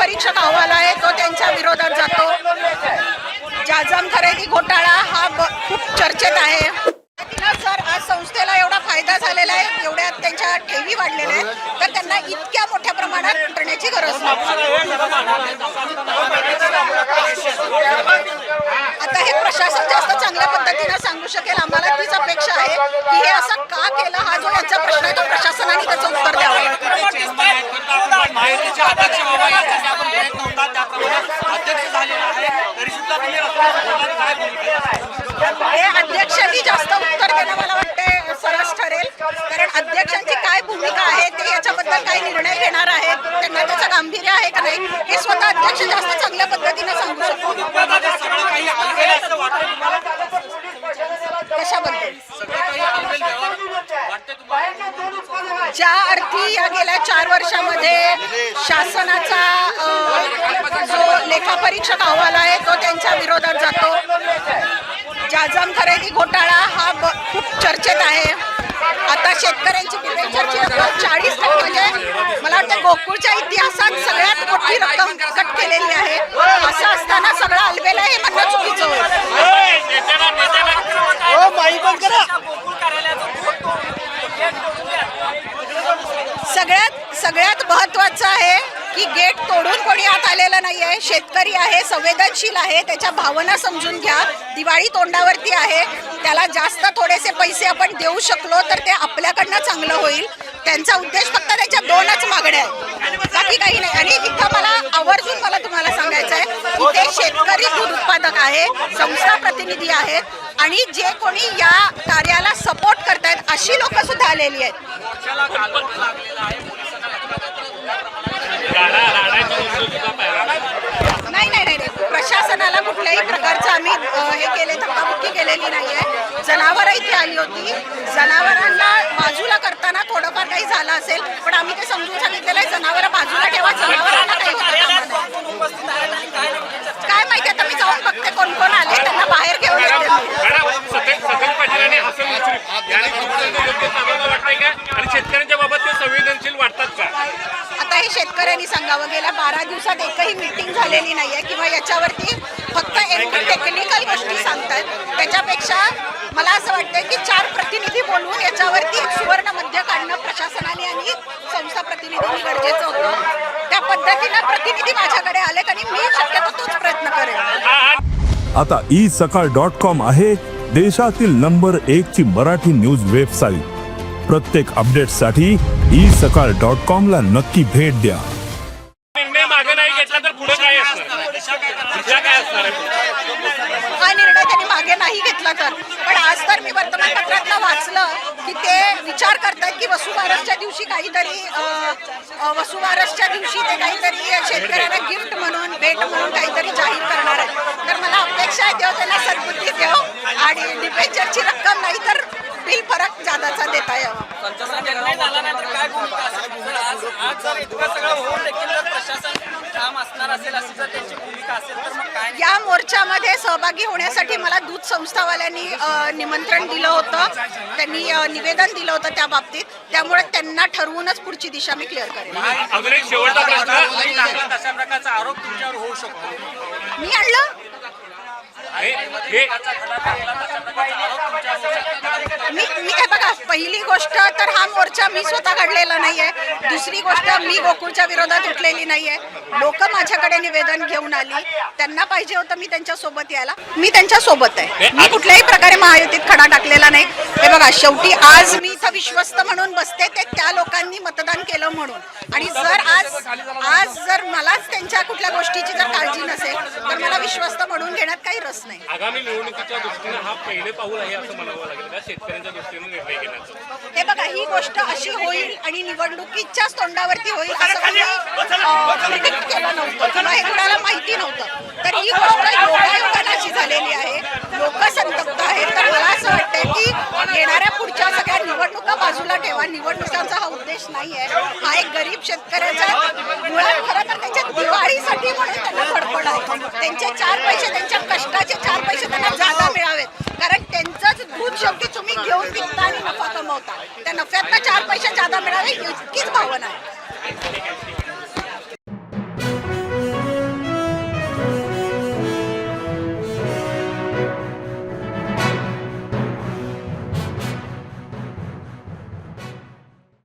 परीक्षक अहवाल आहे तो त्यांच्या विरोधात जातो. जाजम खरेदी घोटाळा हा ब- खूप चर्चेत आहे. सर आज संस्थेला एवढा फायदा झालेला आहे एवढ्या त्यांच्या ठेवी वाढलेल्या आहेत तर त्यांना इतक्या मोठ्या प्रमाणात करण्याची गरज नाही. आता हे प्रशासन जास्त चांगल्या पद्धतीनं सांगू शकेल आम्हाला तीच अपेक्षा आहे की हे असं का केलं हा जो यांचा प्रश्न आहे तो प्रशासनाने त्याचं उत्तर द्यावं माहितीचे अध्यक्ष बाबा यासाठी आपण प्रयत्न होता त्याप्रमाणे अध्यक्ष झालेला आहे तरी सुद्धा तुम्ही असं काय भूमिका आहे? हे अध्यक्षांनी जास्त उत्तर देणं मला वाटते सरस ठरेल कारण अध्यक्षांची काय भूमिका आहे ते याच्याबद्दल काय निर्णय घेणार आहेत त्यांना त्याचं गांभीर्य आहे का नाही हे स्वतः अध्यक्ष जास्त चांगल्या पद्धतीने सांगू शकतो. कशाबद्दल? ज्या अर्थी या गेल्या चार वर्षामध्ये शासनाचा जो लेखापरीक्षक अहवाल आहे तो त्यांच्या विरोधात जातो. जाजम खरेदी घोटाळा हा ब- खूप चर्चेत आहे. आता शेतकऱ्यांची डिबेंचरची रक्कम चाळीस टक्के म्हणजे मला वाटतं गोकुळच्या इतिहासात सगळ्यात मोठी रक्कम कट केलेली आहे. असं असताना सगळं अलबेल आहे हे म्हणणं चुकीचं सगळ्यात सगळ्यात महत्वाचं आहे की गेट तोडून कोणी आत आलेलं नाही आहे शेतकरी आहे संवेदनशील आहे त्याच्या भावना समजून घ्या. दिवाळी तोंडावरती आहे. त्याला जास्त थोडेसे पैसे आपण देऊ शकलो तर ते आपल्याकडनं चांगलं होईल. त्यांचा उद्देश फक्त त्याच्या दोनच मागण्या आहेत. बाकी काही नाही. आणि इथं मला आवर्जून मला तुम्हाला सांगायचं आहे की ते शेतकरी दूध उत्पादक आहे संस्था प्रतिनिधी आहेत आणि जे कोणी या कार्याला सपोर्ट करतायत अशी लोक सुद्धा आलेली आहेत पक्षाला कालबद्ध लागलेला आहे पोलिसांना नाही नाही नाही नाही. प्रशासनाला कुठल्याही प्रकारचं आम्ही हे केले धक्काबुक्की केलेली नाही आहे जनावरं इथे आली होती. जनावरांना बाजूला करताना थोडंफार काही झालं असेल पण आम्ही ते समजून सांगितलेलं आहे जनावरं बाजूला ठेवा जनावरांना काही काय माहिती आता मी जाऊन बघते कोण कोण आले त्यांना बाहेर घेऊन येते मी. मॅडम सतेज सतेज पाटील आणि हसन मुश्रीफ यांनी तुमचं योग्य सांगायला वाटतंय का आणि शेतकऱ्यांच्या बाबत ते संवेदनशील वाटतात का आता हे शेतकऱ्यांनी सांगावं. गेल्या बारा दिवसात एकही मीटिंग झालेली नाही आहे किंवा याच्यावरती फक्त एमपी टेक्निकल गोष्टी सांगतात त्याच्यापेक्षा मला असं वाटतं की चार प्रतिनिधी बोलवून याच्यावरती एक सुवर्ण मध्य काढणं प्रशासनाने आणि संस्था प्रतिनिधींनी गरजेचं होतं. त्या पद्धतीनं प्रतिनिधी माझ्याकडे आलेत आणि मी शक्यतो तोच प्रयत्न करेन. आता ई सकाळ डॉट कॉम आहे देशातील नंबर एक ची मराठी न्यूज वेबसाईट प्रत्येक अपडेटसाठी ई सकाळ डॉट कॉम ला नक्की भेट द्या. निर्णय मागे नाही घेतला तर पुढे काय असणार? दिशा काय असणार आहे? हा निर्णय त्यांनी मागे नाही घेतला तर. पण आज तर मी वर्तमानपत्रातलं वाचलं की ते विचार करतात की वसुबारसच्या दिवशी काहीतरी अ, अ, वसुबारसच्या दिवशी ते काहीतरी शेतकऱ्यांना गिफ्ट म्हणून भेट म्हणून काहीतरी जाहीर करणार आहेत. तर मला अपेक्षा आहे देव त्यांना सद्बुद्धी देव आणि डिबेंचरची रक्कम नाही तर बिल फरक जादाचा देता यावा. या मोर्चामध्ये सहभागी होण्यासाठी मला दूध संस्थावाल्यांनी अ, निमंत्रण दिलं होतं. त्यांनी अ, निवेदन दिलं होतं त्या बाबतीत. त्यामुळे त्यांना ठरवूनच पुढची दिशा मी क्लिअर करेन. अजून एक शेवटचा प्रश्न. नाही लागला तशा प्रकारचा आरोप तुमच्यावर होऊ शकतो. मी आणलं? हे हे हे बघा पहिली गोष्ट तर हा मोर्चा मी स्वतः काढलेला नाहीये. दुसरी गोष्ट मी गोकुळच्या विरोधात उठलेली नाहीये. लोक माझ्याकडे निवेदन घेऊन आली. त्यांना पाहिजे होतं मी त्यांच्यासोबत यायला. मी त्यांच्यासोबत आहे मी कुठल्याही प्रकारे महायुतीत खडा टाकलेला नाही. हे बघा शेवटी आज मी इथं विश्वस्त म्हणून बसते ते त्या लोकांनी मतदान केलं म्हणून. आणि जर आज आज जर मलाच त्यांच्या कुठल्या गोष्टीची जर काळजी नसेल तर मला विश्वस्त म्हणून घेण्यात काही रस नाही. आगामी निवडणुकीच्या दृष्टीने हा पहिले पाऊल आहे असं म्हणावं लागेल का? शेतकऱ्यांच्या दृष्टीने निर्णय घेण्याचं हे बघा ही गोष्ट अशी होईल आणि निवडणुकीच्याच तोंडावरती होईल असं केलं नव्हतं. किंवा हे कुणाला माहिती नव्हतं. तर ही गोष्ट योगायोगाने अशी झालेली आहे. लोक संतप्त आहेत. तर मला असं वाटतंय की येणाऱ्या पुढच्या सगळ्या निवडणुका बाजूला ठेवा. निवडणुकांचा हा उद्देश नाही आहे हा एक गरीब शेतकऱ्याचा मुळात खरं तर त्यांच्या दिवाळीसाठी म्हणून त्यांना फडफड आहे. त्यांचे चार पैसे त्यांच्या कष्टाचे चार पैसे त्यांना जादा मिळावेत. कारण त्यांचंच दूध शेवटी घेऊन विकता आणि नफा कमवता. त्या नफ्यातनं चार पैसे जादा मिळावे इतकीच भावना आहे.